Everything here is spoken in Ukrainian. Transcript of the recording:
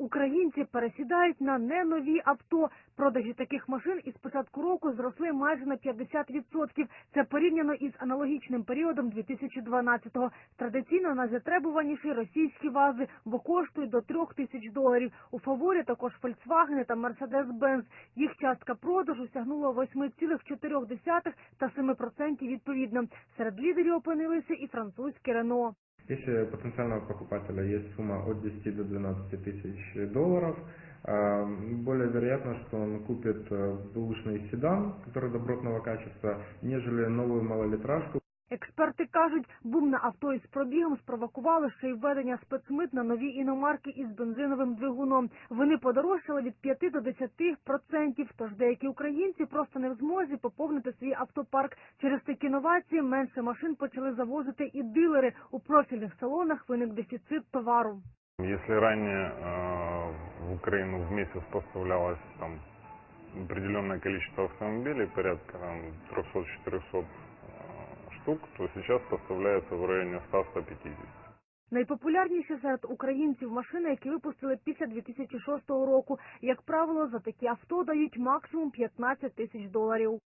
Українці пересідають на ненові авто. Продажі таких машин із початку року зросли майже на 50%. Це порівняно із аналогічним періодом 2012-го. Традиційно найзатребуваніші російські вази, бо коштують до трьох тисяч доларів. У фаворі також Volkswagen та Mercedes-Benz. Їх частка продажу сягнула 8,4 та 7% відповідно. Серед лідерів опинилися і французьке Рено. Если у потенциального покупателя есть сумма от 10 до 12 тысяч долларов, а, более вероятно, что он купит бэушный седан, который добротного качества, нежели новую малолитражку, Експерти кажуть, бум на авто із пробігом спровокували ще й введення спецмит на нові іномарки із бензиновим двигуном. Вони подорожчали від 5 до 10 процентів. Тож деякі українці просто не в змозі поповнити свій автопарк. Через такі новації менше машин почали завозити і дилери. У профільних салонах виник дефіцит товару. Если ранее э, в Украину в месяц поставлялось там определенное количество автомобилей, порядка там 300-400 э, штук, то сейчас поставляется в районе 100-150. Найпопулярніші серед українців машини, які випустили після 2006 року. Як правило, за такі авто дають максимум 15 тисяч доларів.